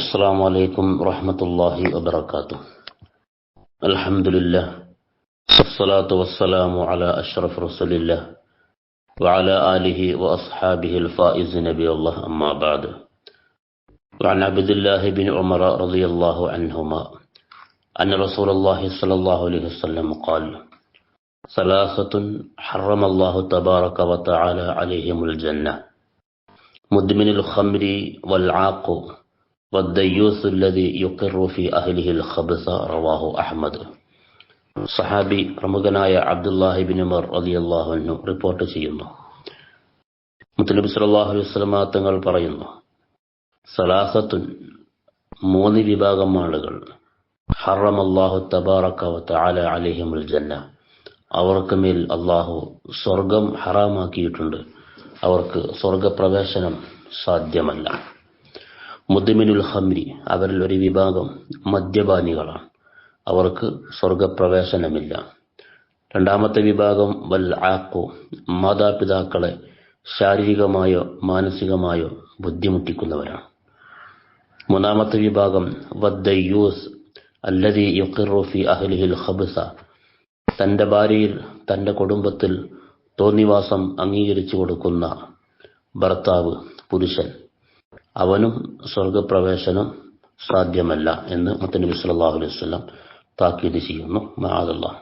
السلام عليكم ورحمة الله وبركاته. الحمد لله. والصلاة والسلام على أشرف رسول الله وعلى آله وأصحابه الفائز نبي الله أما بعد. وعن عبد الله بن عمر رضي الله عنهما أن رسول الله صلى الله عليه وسلم قال ثلاثة حرم الله تبارك وتعالى عليهم الجنة. مدمن الخمر والعاق സഹാബി പ്രമുഖനായ അബ്ദുല്ലാഹിബിൻ ഉമർ റളിയല്ലാഹു അൻഹു റിപ്പോർട്ട് ചെയ്യുന്നു. മുത്തനബി സല്ലല്ലാഹു അലൈഹി വസല്ലമ തങ്ങൾ പറയുന്നു സലാസത്തുൻ മൂന്ന് വിഭാഗം ആളുകൾ ഹറമല്ലാഹു തബാറക വ തആല അലൈഹിമുൽ ജന്ന അവർക്ക് മേൽ അള്ളാഹു സ്വർഗം ഹറാമാക്കിയിട്ടുണ്ട്. അവർക്ക് സ്വർഗപ്രവേശനം സാധ്യമല്ല. മുദ്മിനുൽ ഹംരി അവരിൽ ഒരു വിഭാഗം മദ്യപാനികളാണ്. അവർക്ക് സ്വർഗപ്രവേശനമില്ല. രണ്ടാമത്തെ വിഭാഗം വൽ ആക്കു മാതാപിതാക്കളെ ശാരീരികമായോ മാനസികമായോ ബുദ്ധിമുട്ടിക്കുന്നവരാണ്. മൂന്നാമത്തെ വിഭാഗം വദ്ദയൂസ് അല്ലതി യുക്കിറോഫി അഹ്ലിഹിൽ ഖബ്സ. തന്റെ ഭാര്യയിൽ തന്റെ കുടുംബത്തിൽ തോന്നിവാസം അംഗീകരിച്ചു കൊടുക്കുന്ന ഭർത്താവ് പുരുഷൻ. അവനും സ്വർഗപ്രവേശനം സാധ്യമല്ല എന്ന് മുത്തനബി സല്ലല്ലാഹു അലൈഹി വസല്ലം താക്കീത് ചെയ്യുന്നു. മഹാദല്ലാഹ്